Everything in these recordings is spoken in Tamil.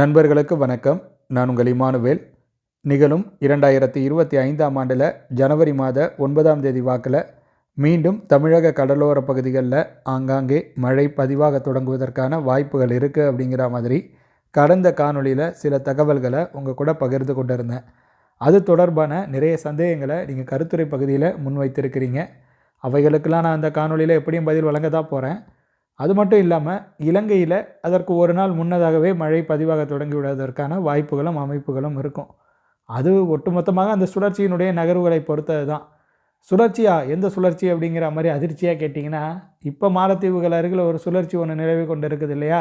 நண்பர்களுக்கு வணக்கம். நான் உங்கள் இமானுவேல். நிகழும் இரண்டாயிரத்தி இருபத்தி ஐந்தாம் ஆண்டில் ஜனவரி மாத ஒன்பதாம் தேதி வாக்கில் மீண்டும் தமிழக கடலோர பகுதிகளில் ஆங்காங்கே மழை பதிவாக தொடங்குவதற்கான வாய்ப்புகள் இருக்குது அப்படிங்கிற மாதிரி கடந்த காணொளியில் சில தகவல்களை உங்கள் கூட பகிர்ந்து கொண்டிருந்தேன். அது தொடர்பான நிறைய சந்தேகங்களை நீங்கள் கருத்துரை பகுதியில் முன்வைத்திருக்கிறீங்க. அவைகளுக்கெல்லாம் நான் அந்த காணொளியில் எப்படியும் பதில் வழங்க தான் போகிறேன் அது மட்டும் இல்லாமல் இலங்கையில் அதற்கு ஒரு நாள் முன்னதாகவே மழை பதிவாக தொடங்கிவிடுவதற்கான வாய்ப்புகளும் அமைப்புகளும் இருக்கும். அது ஒட்டுமொத்தமாக அந்த சுழற்சியினுடைய நகர்வுகளை பொறுத்தது தான் சுழற்சியா? எந்த சுழற்சி அப்படிங்கிற மாதிரி அதிர்ச்சியாக கேட்டிங்கன்னா இப்போ மாலத்தீவுகள் அருகில் ஒரு சுழற்சி ஒன்று நிலவி கொண்டு இருக்குது இல்லையா?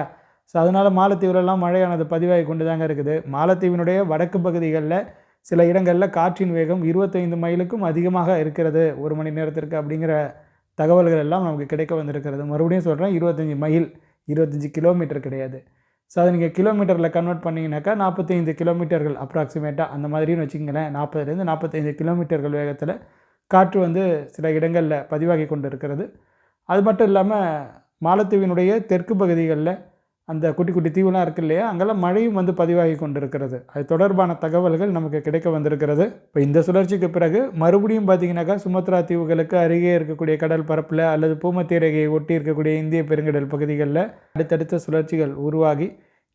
ஸோ அதனால் மாலத்தீவுலலாம் மழையானது பதிவாகி கொண்டு தாங்க இருக்குது. மாலத்தீவினுடைய வடக்கு பகுதிகளில் சில இடங்களில் காற்றின் வேகம் இருபத்தைந்து மைலுக்கும் அதிகமாக இருக்கிறது. ஒரு மணி நேரத்திற்கு அப்படிங்கிற தகவல்கள் எல்லாம் நமக்கு கிடைக்க வந்திருக்கிறது. மறுபடியும் சொல்கிறேன் இருபத்தஞ்சி மைல் இருபத்தஞ்சி கிலோமீட்டர் கிடையாது. ஸோ அதை நீங்கள் கிலோமீட்டரில் கன்வெர்ட் பண்ணிங்கனாக்கா நாற்பத்தைந்து கிலோமீட்டர்கள் அப்ராக்சிமேட்டாக அந்த மாதிரின்னு வச்சுக்கங்களேன் நாற்பதுலேருந்து நாற்பத்தைந்து கிலோமீட்டர்கள் வேகத்தில் காற்று வந்து சில இடங்களில் பதிவாகி கொண்டு இருக்கிறது அது மட்டும் இல்லாமல் மாலத்தீவினுடைய தெற்கு பகுதிகளில் அந்த குட்டி குட்டி தீவுலாம் இருக்கு இல்லையா? அங்கெல்லாம் மழையும் வந்து பதிவாகி கொண்டிருக்கிறது. அது தொடர்பான தகவல்கள் நமக்கு கிடைக்க வந்திருக்கிறது. இப்போ இந்த சுழற்சிக்கு பிறகு மறுபடியும் பார்த்தீங்கன்னாக்கா சுமத்ரா தீவுகளுக்கு அருகே இருக்கக்கூடிய கடல் பரப்பில் அல்லது பூமத்திய ஒட்டி இருக்கக்கூடிய இந்திய பெருங்கடல் பகுதிகளில் அடுத்தடுத்த சுழற்சிகள் உருவாகி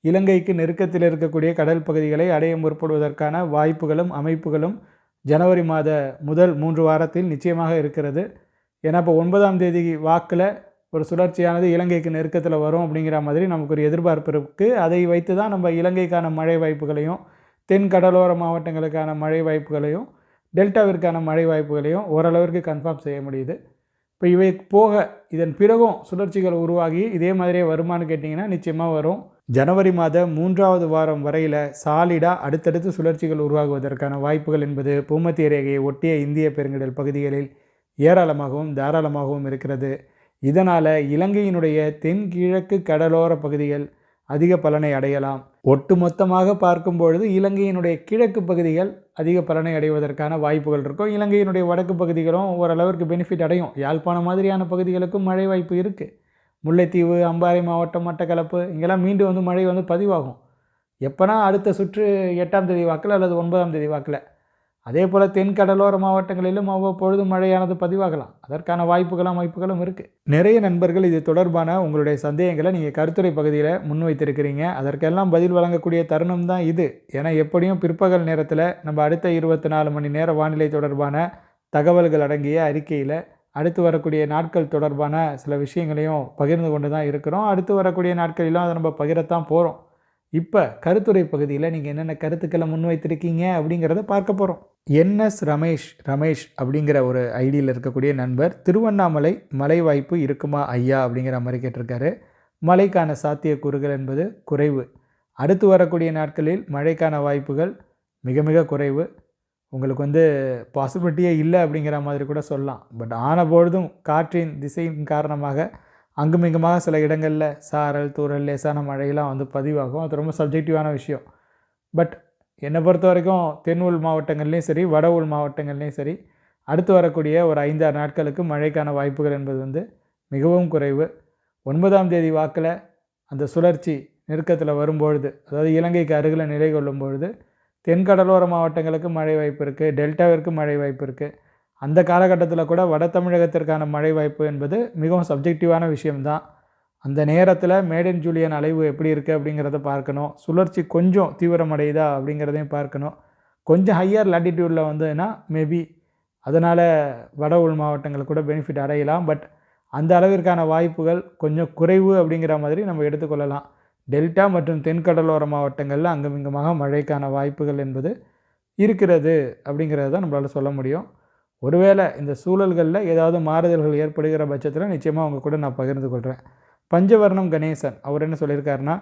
இலங்கைக்கு நெருக்கத்தில் இருக்கக்கூடிய கடல் பகுதிகளை அடைய முற்படுவதற்கான வாய்ப்புகளும் அமைப்புகளும் ஜனவரி மாத முதல் மூன்று வாரத்தில் நிச்சயமாக இருக்கிறது. ஏன்னா இப்போ ஒன்பதாம் தேதி வாக்கில் ஒரு சுழற்சியானது இலங்கைக்கு நெருக்கத்தில் வரும் அப்படிங்கிற மாதிரி நமக்கு ஒரு எதிர்பார்ப்பு இருக்குது அதை வைத்து தான் நம்ம இலங்கைக்கான மழை வாய்ப்புகளையும் தென் கடலோர மாவட்டங்களுக்கான மழை வாய்ப்புகளையும் டெல்டாவிற்கான மழை வாய்ப்புகளையும் ஓரளவிற்கு கன்ஃபார்ம் செய்ய முடியுது. இப்போ இவை போக இதன் பிறகும் சுழற்சிகள் உருவாகி இதே மாதிரியே வருமானு கேட்டிங்கன்னா நிச்சயமாக வரும். ஜனவரி மாத மூன்றாவது வாரம் வரையில் சாலிடாக அடுத்தடுத்து சுழற்சிகள் உருவாகுவதற்கான வாய்ப்புகள் என்பது பூமத்திய ரேகையை ஒட்டிய இந்திய பெருங்கடல் பகுதிகளில் ஏராளமாகவும் தாராளமாகவும் இருக்கிறது. இதனால் இலங்கையினுடைய தென்கிழக்கு கடலோர பகுதிகள் அதிக பலனை அடையலாம். ஒட்டுமொத்தமாக பார்க்கும் பொழுது இலங்கையினுடைய கிழக்கு பகுதிகள் அதிக பலனை அடைவதற்கான வாய்ப்புகள் இருக்கும். இலங்கையினுடைய வடக்கு பகுதிகளும் ஓரளவிற்கு பெனிஃபிட் அடையும். யாழ்ப்பாணம் மாதிரியான பகுதிகளுக்கும் மழை வாய்ப்பு இருக்குது முல்லைத்தீவு அம்பாறை மாவட்டம் மட்டக்களப்பு இங்கெல்லாம் மீண்டும் வந்து மழை வந்து பதிவாகும். எப்போனா அடுத்த சுற்று எட்டாம் தேதி வாக்கில் அல்லது ஒன்பதாம் தேதி வாக்கில். அதே போல் தென் கடலோர மாவட்டங்களிலும் அவ்வப்பொழுது மழையானது பதிவாகலாம். அதற்கான வாய்ப்புகளும் வாய்ப்புகளும் இருக்குது நிறைய நண்பர்கள் இது தொடர்பான உங்களுடைய சந்தேகங்களை நீங்கள் கருத்துரை பகுதியில் முன்வைத்திருக்கிறீங்க. அதற்கெல்லாம் பதில் வழங்கக்கூடிய தருணம் தான் இது. ஏன்னா எப்படியும் பிற்பகல் நேரத்தில் நம்ம அடுத்த இருபத்தி நாலு மணி நேர வானிலை தொடர்பான தகவல்கள் அடங்கிய அறிக்கையில் அடுத்து வரக்கூடிய நாட்கள் தொடர்பான சில விஷயங்களையும் பகிர்ந்து கொண்டு தான் இருக்கிறோம். அடுத்து வரக்கூடிய நாட்களிலும் அதை நம்ம பகிரத்தான் போகிறோம் இப்போ கருத்துரை பகுதியில் நீங்கள் என்னென்ன கருத்துக்களை முன்வைத்திருக்கீங்க அப்படிங்கிறத பார்க்க போகிறோம் என்எஸ் ரமேஷ் ரமேஷ் அப்படிங்கிற ஒரு ஐடியில் இருக்கக்கூடிய நண்பர் திருவண்ணாமலை மலை வாய்ப்பு இருக்குமா ஐயா அப்படிங்கிற மாதிரி கேட்டிருக்காரு. மழைக்கான சாத்தியக்கூறுகள் என்பது குறைவு. அடுத்து வரக்கூடிய நாட்களில் மழைக்கான வாய்ப்புகள் மிக மிக குறைவு. உங்களுக்கு வந்து பாசிபிலிட்டியே இல்லை அப்படிங்கிற மாதிரி கூட சொல்லலாம். பட் ஆன பொழுதும் காற்றின் திசையின் காரணமாக அங்குமிங்குமாக சில இடங்களில் சாரல் தூரல் லேசான மழையெல்லாம் வந்து பதிவாகும். அது ரொம்ப சப்ஜெக்டிவான விஷயம். பட் என்னை பொறுத்த வரைக்கும் தென் உள் மாவட்டங்கள்லேயும் சரி வட உள் மாவட்டங்கள்லேயும் சரி அடுத்து வரக்கூடிய ஒரு ஐந்தாறு நாட்களுக்கு மழைக்கான வாய்ப்புகள் என்பது வந்து மிகவும் குறைவு. ஒன்பதாம் தேதி வாக்கில் அந்த சுழற்சி நெருக்கத்தில் வரும்பொழுது அதாவது இலங்கைக்கு அருகில் நிலை கொள்ளும் பொழுது தென்கடலோர மாவட்டங்களுக்கு மழை வாய்ப்பு இருக்குது டெல்டாவிற்கு மழை வாய்ப்பு இருக்குது அந்த காலகட்டத்தில் கூட வட தமிழகத்திற்கான மழை வாய்ப்பு என்பது மிகவும் சப்ஜெக்டிவான விஷயம்தான். அந்த நேரத்தில் மேடன் ஜூலியன் அலைவு எப்படி இருக்குது அப்படிங்கிறத பார்க்கணும். சுழற்சி கொஞ்சம் தீவிரமடையுதா அப்படிங்கிறதையும் பார்க்கணும். கொஞ்சம் ஹையர் லாட்டிடியூடில் வந்ததுன்னா மேபி அதனால் வட உள் மாவட்டங்கள் கூட பெனிஃபிட் அடையலாம். பட் அந்த அளவிற்கான வாய்ப்புகள் கொஞ்சம் குறைவு அப்படிங்கிற மாதிரி நம்ம எடுத்துக்கொள்ளலாம். டெல்டா மற்றும் தென்கடலோர மாவட்டங்களில் அங்குமிங்குமாக மழைக்கான வாய்ப்புகள் என்பது இருக்கிறது அப்படிங்கிறது தான் நம்மளால் சொல்ல முடியும். ஒருவேளை இந்த சூழல்களில் ஏதாவது மாறுதல்கள் ஏற்படுகிற பட்சத்தில் நிச்சயமாக அவங்க கூட நான் பகிர்ந்து கொள்கிறேன் பஞ்சவர்ணம் கணேசன் அவர் என்ன சொல்லியிருக்காருன்னா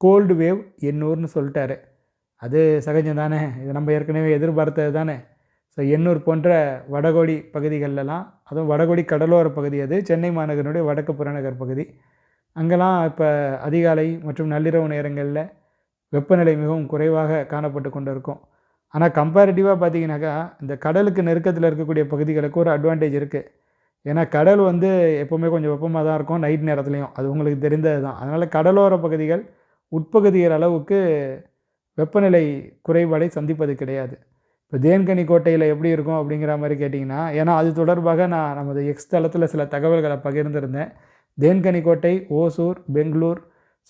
கோல்டு வேவ் எண்ணூர்னு சொல்லிட்டாரு. அது சகஜம் தானே? இது நம்ம ஏற்கனவே எதிர்பார்த்தது தானே? ஸோ எண்ணூர் போன்ற வடகோடி பகுதிகளெலாம் அதுவும் வடகோடி கடலோர பகுதி அது சென்னை மாநகரனுடைய வடக்கு புறநகர் பகுதி. அங்கெல்லாம் இப்போ அதிகாலை மற்றும் நள்ளிரவு நேரங்களில் வெப்பநிலை மிகவும் குறைவாக காணப்பட்டு கொண்டு இருக்கும் ஆனால் கம்பேரிட்டிவாக பார்த்தீங்கன்னாக்கா இந்த கடலுக்கு நெருக்கத்தில் இருக்கக்கூடிய பகுதிகளுக்கு ஒரு அட்வான்டேஜ் இருக்குது ஏன்னா கடல் வந்து எப்போவுமே கொஞ்சம் வெப்பமாக தான் இருக்கும் நைட் நேரத்துலையும். அது உங்களுக்கு தெரிந்தது தான். அதனால் கடலோர பகுதிகள் உட்பகுதிகள் அளவுக்கு வெப்பநிலை குறைபாடை சந்திப்பது கிடையாது. இப்போ தேன்கனி கோட்டையில் எப்படி இருக்கும் அப்படிங்கிற மாதிரி கேட்டிங்கன்னா ஏன்னா அது தொடர்பாக நான் நமது எக்ஸ் தளத்தில் சில தகவல்களை பகிர்ந்திருந்தேன். தேன்கனி கோட்டை ஓசூர் பெங்களூர்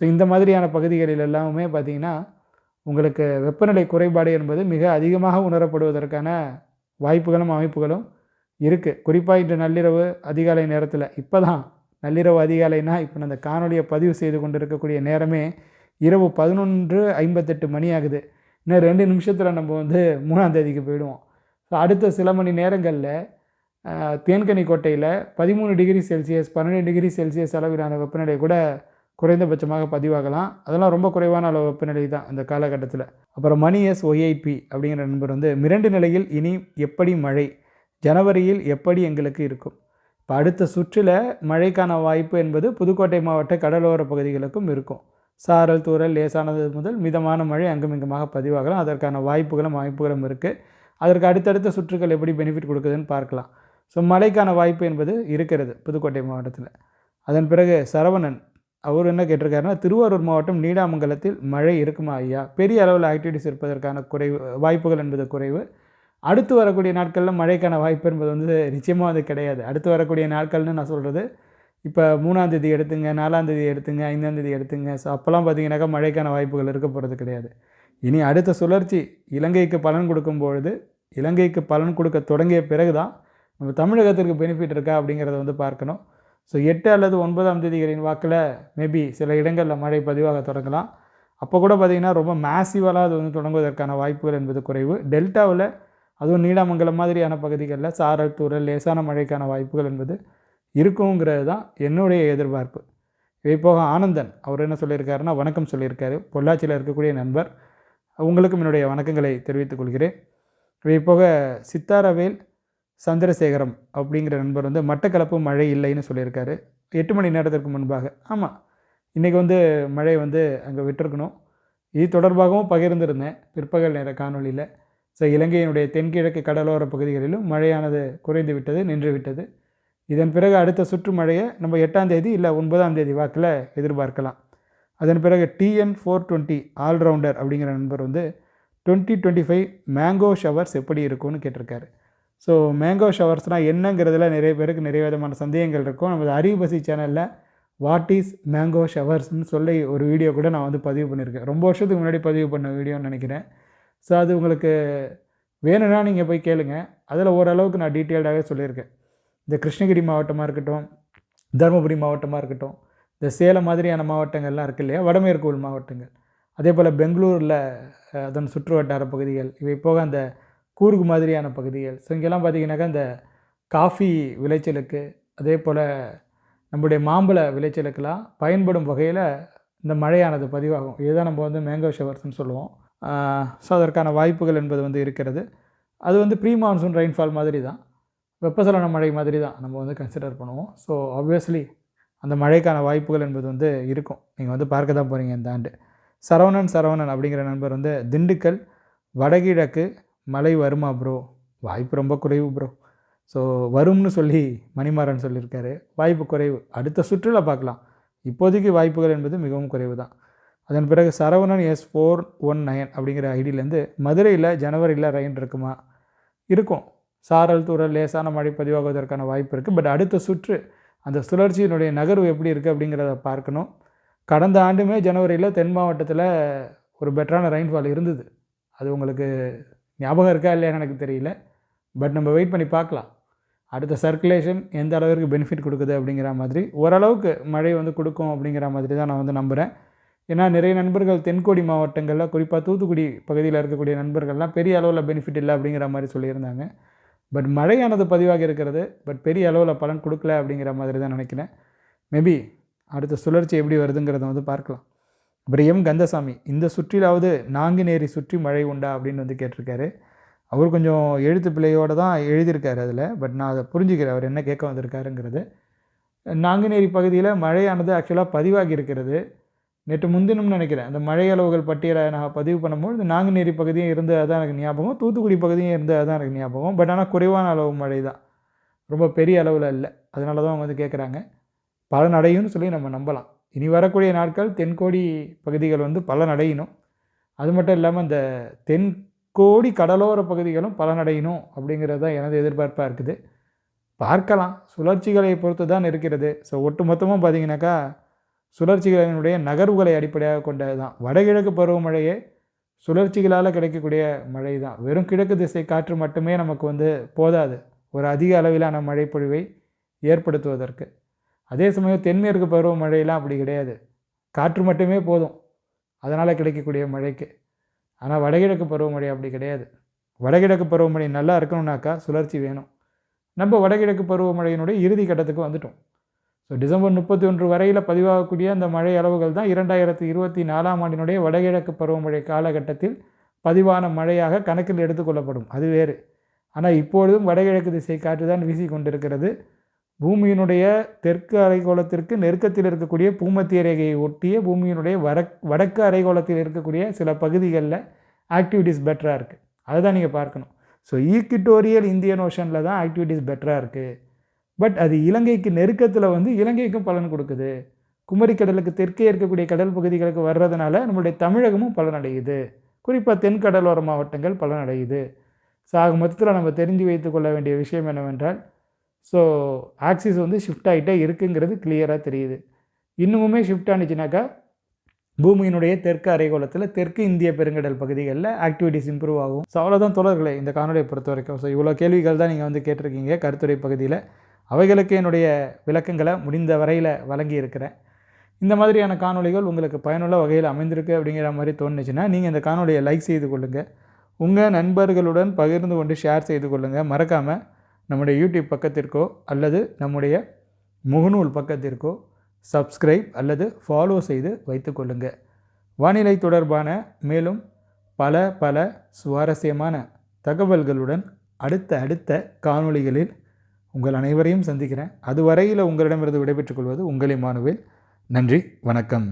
ஸோ இந்த மாதிரியான பகுதிகளில் எல்லாமே பார்த்திங்கன்னா உங்களுக்கு வெப்பநிலை குறைபாடு என்பது மிக அதிகமாக உணரப்படுவதற்கான வாய்ப்புகளும் அமைப்புகளும் இருக்குது குறிப்பாக இன்று நள்ளிரவு அதிகாலை நேரத்தில். இப்போ தான் நள்ளிரவு அதிகாலைனா இப்போ நான் அந்த காணொலியை பதிவு செய்து கொண்டு இருக்கக்கூடிய நேரமே இரவு பதினொன்று ஐம்பத்தெட்டு மணி ஆகுது. இன்னும் ரெண்டு நிமிஷத்தில் நம்ம வந்து மூணாம் தேதிக்கு போயிடுவோம். ஸோ அடுத்த சில மணி நேரங்களில் தேன்கனி கோட்டையில் பதிமூணு டிகிரி செல்சியஸ் பன்னெண்டு டிகிரி செல்சியஸ் அளவிலான வெப்பநிலை கூட குறைந்தபட்சமாக பதிவாகலாம். அதெல்லாம் ரொம்ப குறைவான அளவு வெப்பநிலை தான் இந்த காலகட்டத்தில். அப்புறம் மணி எஸ் ஒய்ஐபி அப்படிங்கிற நண்பர் வந்து மிரண்டு நிலையில் இனி எப்படி மழை? ஜனவரியில் எப்படி எங்களுக்கு இருக்கும்? இப்போ அடுத்த சுற்றில் மழைக்கான வாய்ப்பு என்பது புதுக்கோட்டை மாவட்ட கடலோர பகுதிகளுக்கும் இருக்கும். சாரல் தூரல் லேசானது முதல் மிதமான மழை அங்குமிங்குமாக பதிவாகலாம். அதற்கான வாய்ப்புகளும் வாய்ப்புகளும் இருக்குது அதற்கு அடுத்தடுத்த சுற்றுகள் எப்படி பெனிஃபிட் கொடுக்குதுன்னு பார்க்கலாம். ஸோ மழைக்கான வாய்ப்பு என்பது இருக்கிறது புதுக்கோட்டை மாவட்டத்தில். அதன் பிறகு சரவணன் அவர் என்ன கேட்டிருக்காருன்னா திருவாரூர் மாவட்டம் நீடாமங்கலத்தில் மழை இருக்குமா ஐயா? பெரிய அளவில் ஆக்டிவிட்டிஸ் இருப்பதற்கான குறைவு வாய்ப்புகள் என்பது குறைவு. அடுத்து வரக்கூடிய நாட்களில் மழைக்கான வாய்ப்பு என்பது வந்து நிச்சயமாக அது கிடையாது. அடுத்து வரக்கூடிய நாட்கள்னு நான் சொல்கிறது இப்போ மூணாந்தேதி எடுத்துங்க நாலாந்தேதி எடுத்துங்க ஐந்தாந்தேதி எடுத்துங்க. ஸோ அப்போல்லாம் பார்த்தீங்கன்னாக்கா மழைக்கான வாய்ப்புகள் இருக்க போகிறது கிடையாது. இனி அடுத்த சுழற்சி இலங்கைக்கு பலன் கொடுக்கும் பொழுது இலங்கைக்கு பலன் கொடுக்க தொடங்கிய பிறகு தான் நம்ம தமிழகத்திற்கு பெனிஃபிட் இருக்கா அப்படிங்கிறத வந்து பார்க்கணும். ஸோ எட்டு அல்லது ஒன்பதாம் தேதிகளின் வாக்கில் மேபி சில இடங்களில் மழை பதிவாக தொடங்கலாம். அப்போ கூட பார்த்திங்கன்னா ரொம்ப மேசிவலாக அது வந்து தொடங்குவதற்கான வாய்ப்புகள் என்பது குறைவு. டெல்டாவில் அதுவும் நீடாமங்கலம் மாதிரியான பகுதிகளில் சாரல் தூரல் லேசான மழைக்கான வாய்ப்புகள் என்பது இருக்குங்கிறது தான் என்னுடைய எதிர்பார்ப்பு. இதை போக ஆனந்தன் அவர் என்ன சொல்லியிருக்காருன்னா வணக்கம் சொல்லியிருக்காரு. பொள்ளாச்சியில் இருக்கக்கூடிய நண்பர் உங்களுக்கும் என்னுடைய வணக்கங்களை தெரிவித்துக் கொள்கிறேன். இதை போக சித்தாரவேல் சந்திரசேகரம் அப்படிங்கிற நண்பர் வந்து மட்டக்களப்பு மழை இல்லைன்னு சொல்லியிருக்காரு. எட்டு மணி நேரத்திற்கு முன்பாக. ஆமாம் இன்றைக்கி வந்து மழை வந்து அங்கே விட்டுருக்கணும். இது தொடர்பாகவும் பகிர்ந்திருந்தேன் பிற்பகல் நேர காணொலியில் ஸோ இலங்கையினுடைய தென்கிழக்கு கடலோர பகுதிகளிலும் மழையானது குறைந்து விட்டது நின்று விட்டது இதன் பிறகு அடுத்த சுற்று மழையை நம்ம எட்டாம் தேதி இல்லை ஒன்பதாம் தேதி வாக்கில் எதிர்பார்க்கலாம். அதன் பிறகு டிஎன் ஃபோர் டுவெண்ட்டி ஆல்ரவுண்டர் அப்படிங்கிற நண்பர் வந்து twenty twenty five mango showers எப்படி இருக்கும்னு கேட்டிருக்காரு. ஸோ மேங்கோ ஷவர்ஸ்னால் என்னங்கிறதுல நிறைய பேருக்கு நிறைய விதமான சந்தேகங்கள் இருக்கும். நமது அறிவுபசி சேனலில் வாட் இஸ் மேங்கோ ஷவர்ஸ்னு சொல்லி ஒரு வீடியோ கூட நான் வந்து பதிவு பண்ணியிருக்கேன். ரொம்ப வருஷத்துக்கு முன்னாடி பதிவு பண்ண வீடியோன்னு நினைக்கிறேன். ஸோ அது உங்களுக்கு வேணும்னா நீங்கள் போய் கேளுங்க. அதில் ஓரளவுக்கு நான் டீட்டெயில்டாகவே சொல்லியிருக்கேன். இந்த கிருஷ்ணகிரி மாவட்டமாக இருக்கட்டும் தருமபுரி மாவட்டமாக இருக்கட்டும் இந்த சேலம் மாதிரியான மாவட்டங்கள்லாம் இருக்கு இல்லையா? வடமேற்கு உள் மாவட்டங்கள். அதே போல் பெங்களூரில் அதன் சுற்று வட்டார பகுதிகள் இவை போக அந்த கூர்கு மாதிரியான பகுதிகள். ஸோ இங்கெல்லாம் பார்த்திங்கனாக்கா இந்த காஃபி விளைச்சலுக்கு அதே போல் நம்முடைய மாம்பழ விளைச்சலுக்கெல்லாம் பயன்படும் வகையில் இந்த மழையானது பதிவாகும். இதுதான் நம்ம வந்து மேங்கோ ஷவர்ஸ்னு சொல்லுவோம். ஸோ அதற்கான வாய்ப்புகள் என்பது வந்து இருக்கிறது. அது வந்து ப்ரீ மான்சூன் ரெயின்ஃபால் மாதிரி தான். வெப்பசலன மழை மாதிரி தான் நம்ம வந்து கன்சிடர் பண்ணுவோம். ஸோ ஆப்வியஸ்லி அந்த மழைக்கான வாய்ப்புகள் என்பது வந்து இருக்கும். நீங்கள் வந்து பார்க்க தான் போகிறீங்க இந்த ஆண்டு. சரவணன் சரவணன் அப்படிங்கிற நண்பர் வந்து திண்டுக்கல் வடகிழக்கு மழை வருமா ப்ரோ வாய்ப்பு ரொம்ப குறைவு ப்ரோ ஸோ வரும்னு சொல்லி மணிமாறன் சொல்லியிருக்காரு. வாய்ப்பு குறைவு. அடுத்த சுற்றுலா பார்க்கலாம். இப்போதைக்கு வாய்ப்புகள் என்பது மிகவும் குறைவு தான். அதன் பிறகு Saravanan S four one nine அப்படிங்கிற ஐடியிலேருந்து மதுரையில் ஜனவரியில் ரயின் இருக்குமா? இருக்கும். சாரல் தூரல் லேசான மழை பதிவாகுவதற்கான வாய்ப்பு இருக்குது பட் அடுத்த சுற்று அந்த சுழற்சியினுடைய நகர்வு எப்படி இருக்குது அப்படிங்கிறத பார்க்கணும். கடந்த ஆண்டுமே ஜனவரியில் தென் மாவட்டத்தில் ஒரு பெட்டரான ரெயின்ஃபால் இருந்தது. அது உங்களுக்கு ஞாபகம் இருக்கா இல்லையான்னு எனக்கு தெரியல. பட் நம்ம வெயிட் பண்ணி பார்க்கலாம். அடுத்த சர்க்குலேஷன் எந்த அளவிற்கு பெனிஃபிட் கொடுக்குது அப்படிங்கிற மாதிரி ஓரளவுக்கு மழை வந்து கொடுக்கும் அப்படிங்கிற மாதிரி தான் நான் வந்து நம்புகிறேன் ஏன்னா நிறைய நண்பர்கள் தென்கோடி மாவட்டங்களில் குறிப்பாக தூத்துக்குடி பகுதியில் இருக்கக்கூடிய நண்பர்கள்லாம் பெரிய அளவில் பெனிஃபிட் இல்லை அப்படிங்கிற மாதிரி சொல்லியிருந்தாங்க. பட் மழையானது பதிவாக இருக்கிறது. பட் பெரிய அளவில் பலன் கொடுக்கல அப்படிங்கிற மாதிரி தான் நினைக்கிறேன். மேபி அடுத்த சுழற்சி எப்படி வருதுங்கிறத வந்து பார்க்கலாம். அப்புறம் எம். கந்தசாமி இந்த சுற்றிலாவது நாங்குநேரி சுற்றி மழை உண்டா அப்படின்னு வந்து கேட்டிருக்காரு. அவர் கொஞ்சம் எழுத்து பிள்ளையோடு தான் எழுதியிருக்காரு அதில். பட் நான் அதை புரிஞ்சுக்கிறேன். அவர் என்ன கேட்க வந்திருக்காருங்கிறது. நாங்குநேரி பகுதியில் மழையானது ஆக்சுவலாக பதிவாகி இருக்கிறது. நேற்று முன்தினம்னு நினைக்கிறேன். அந்த மழை அளவுகள் பட்டியலை நான் பதிவு பண்ணும்போது நாங்குநேரி பகுதியும் இருந்து அதான் எனக்கு ஞாபகம். தூத்துக்குடி பகுதியும் இருந்து தான் எனக்கு ஞாபகம். பட் ஆனால் குறைவான அளவு மழை தான் ரொம்ப பெரிய அளவில் இல்லை. அதனால தான் அவங்க வந்து கேட்குறாங்க பல அடையும்னு சொல்லி நம்ம நம்பலாம். இனி வரக்கூடிய நாட்கள் தென்கோடி பகுதிகள் வந்து பலனடையணும். அது மட்டும் இல்லாமல் இந்த தென்கோடி கடலோர பகுதிகளும் பலனடையணும் அப்படிங்கிறது தான் எனது எதிர்பார்ப்பாக இருக்குது. பார்க்கலாம். சுழற்சிகளை பொறுத்து தான் இருக்கிறது. ஸோ ஒட்டு மொத்தமாக பார்த்தீங்கன்னாக்கா சுழற்சிகளினுடைய நகர்வுகளை அடிப்படையாக கொண்டது தான் வடகிழக்கு பருவமழையே சுழற்சிகளால் கிடைக்கக்கூடிய மழை தான் வெறும் கிழக்கு திசை காற்று மட்டுமே நமக்கு வந்து போதாது. ஒரு அதிக அளவிலான மழைப்பொழிவை ஏற்படுத்துவதற்கு. அதே சமயம் தென்மேற்கு பருவமழையெல்லாம் அப்படி கிடையாது. காற்று மட்டுமே போதும். அதனால் கிடைக்கக்கூடிய மழைக்கு. ஆனால் வடகிழக்கு பருவமழை அப்படி கிடையாது. வடகிழக்கு பருவமழை நல்லா இருக்கணும்னாக்கா சுழற்சி வேணும். நம்ம வடகிழக்கு பருவமழையினுடைய இறுதி கட்டத்துக்கு வந்துட்டோம். ஸோ டிசம்பர் முப்பத்தி ஒன்று வரையில் பதிவாகக்கூடிய அந்த மழை அளவுகள் தான் இரண்டாயிரத்தி இருபத்தி நாலாம் ஆண்டினுடைய வடகிழக்கு பருவமழை காலகட்டத்தில் பதிவான மழையாக கணக்கில் எடுத்துக்கொள்ளப்படும். அது வேறு. ஆனால் இப்பொழுதும் வடகிழக்கு திசை காற்று தான் வீசி கொண்டிருக்கிறது பூமியினுடைய தெற்கு அரைக்கோளத்திற்கு நெருக்கத்தில் இருக்கக்கூடிய பூமத்திய ரேகையை ஒட்டிய பூமியினுடைய வடக் வடக்கு அரைக்கோளத்தில் இருக்கக்கூடிய சில பகுதிகளில் ஆக்டிவிட்டீஸ் பெட்டராக இருக்குது அதை தான் நீங்கள் பார்க்கணும். ஸோ ஈக்விட்டோரியல் இந்தியன் ஓஷனில் தான் ஆக்டிவிட்டீஸ் பெட்டராக இருக்குது பட் அது இலங்கைக்கு நெருக்கத்தில் வந்து இலங்கைக்கும் பலன் கொடுக்குது. குமரிக்கடலுக்கு தெற்கே இருக்கக்கூடிய கடல் பகுதிகளுக்கு வர்றதுனால நம்மளுடைய தமிழகமும் பலனடையுது. குறிப்பாக தென்கடலோர மாவட்டங்கள் பலனடையுது. ஸோ ஆக மொத்தத்தில் நம்ம தெரிஞ்சு வைத்து கொள்ள வேண்டிய விஷயம் என்னவென்றால் ஸோ ஆக்சிஸ் வந்து ஷிஃப்ட் ஆகிட்டே இருக்குங்கிறது கிளியராக தெரியுது. இன்னுமுமே ஷிஃப்ட் ஆனிச்சுனாக்கா பூமியினுடைய தெற்கு அரைகோளத்தில் தெற்கு இந்திய பெருங்கடல் பகுதிகளில் ஆக்டிவிட்டிஸ் இம்ப்ரூவ் ஆகும். ஸோ அவ்வளோதான் தொடர்களை இந்த காணொலியை பொறுத்த வரைக்கும் ஸோ இவ்வளோ கேள்விகள் தான் நீங்கள் வந்து கேட்டிருக்கீங்க கருத்துரை பகுதியில். அவைகளுக்கு என்னுடைய விளக்கங்களை முடிந்த வரையில் வழங்கி இருக்கிறேன் இந்த மாதிரியான காணொலிகள் உங்களுக்கு பயனுள்ள வகையில் அமைந்திருக்கு அப்படிங்கிற மாதிரி தோணுச்சுன்னா நீங்கள் இந்த காணொலியை லைக் செய்து கொள்ளுங்கள் உங்கள் நண்பர்களுடன் பகிர்ந்து கொண்டு ஷேர் செய்து கொள்ளுங்கள் மறக்காமல் நம்முடைய யூடியூப் பக்கத்திற்கோ அல்லது நம்முடைய முகநூல் பக்கத்திற்கோ சப்ஸ்கிரைப் அல்லது ஃபாலோ செய்து வைத்து கொள்ளுங்கள் வானிலை தொடர்பான மேலும் பல பல சுவாரஸ்யமான தகவல்களுடன் அடுத்த அடுத்த காணொளிகளில் உங்கள் அனைவரையும் சந்திக்கிறேன். அதுவரையில் உங்களிடமிருந்து விடைபெற்றுக் கொள்வது உங்களை மானுவேல் நன்றி வணக்கம்.